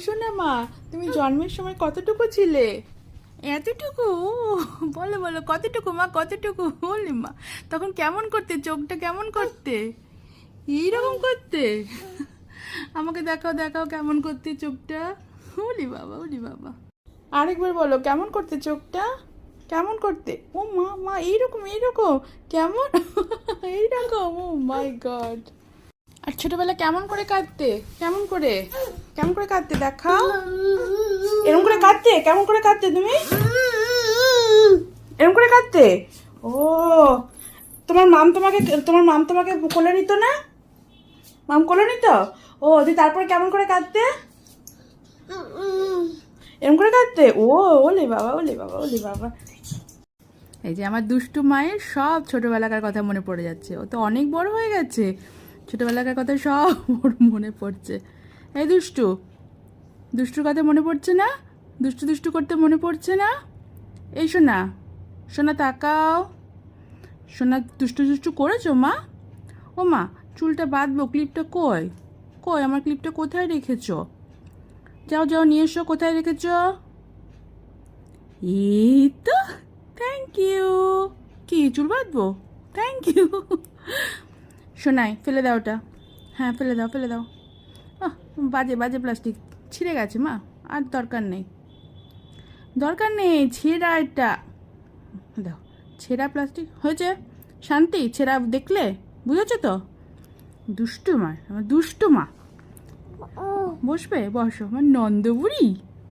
শোনা মা? তুমি জন্মের সময় কতটুকু ছিলে? এতটুকু? বলো বলো, কতটুকু, মা, কতটুকু? বলি, মা। তখন কেমন করতে? চোখটা কেমন করতে? এইরকম করতে? আমাকে দেখাও দেখাও কেমন করতে চোখটা? ওলি বাবা ওলি বাবা। আরেকবার বলো, কেমন করতে চোখটা? কেমন করতে? ও, মা মা, এইরকম এইরকম। কেমন? এইরকম, ও মাই গড আর ছোটবেলা কেমন করে কাঁদতে? কেমন করে? কেমন করে কাঁদতে? দেখাও। এরকম করে কাঁদতে? কেমন করে কাঁদতে তুমি? এরকম করে কাঁদতে? ও, তোমার মাম তোমাকে, তোমার মাম তোমাকে কোলে নিত না? মাম কোলে নিত? ও দি তারপরে কেমন করে কাঁদতে? এরকম করে কাঁদতে? ও, ওলে বাবা ওলে বাবা ওলে বাবা। এই যে আমার দুষ্টু মায়ের সব ছোটবেলাকার কথা মনে পড়ে যাচ্ছে। ও তো অনেক বড় হয়ে গেছে। ছোটবেলাকার কথা সব ওর মনে পড়ছে। এই দুষ্টু, দুষ্টুর কথা মনে পড়ছে না? দুষ্টু দুষ্টু করতে মনে পড়ছে না? এই শোনা সোনা তাকাও। সোনা, দুষ্টু দুষ্টু করেছ মা? ও মা, চুলটা বাঁধবো, ক্লিপটা কই? কই, আমার ক্লিপটা কোথায় রেখেছো? যাও যাও, নিয়ে এসো, কোথায় রেখেছ? এই তো থ্যাংক ইউ কি, চুল বাঁধবো? থ্যাংক ইউ শোনাই ফেলে দাও ওটা। হ্যাঁ ফেলে দাও ফেলে দাও। আহ, বাজে বাজে প্লাস্টিক ছিঁড়ে গেছে মা। আর দরকার নেই। দরকার নেই ছেঁড়া এটা। দাও ছেঁড়া প্লাস্টিক হয়েছে? শান্তি ছেঁড়া দেখলে? বুঝেছ তো? দুষ্টু মা দুষ্টু মা। বসবে? বসো আমার নন্দবুড়ি।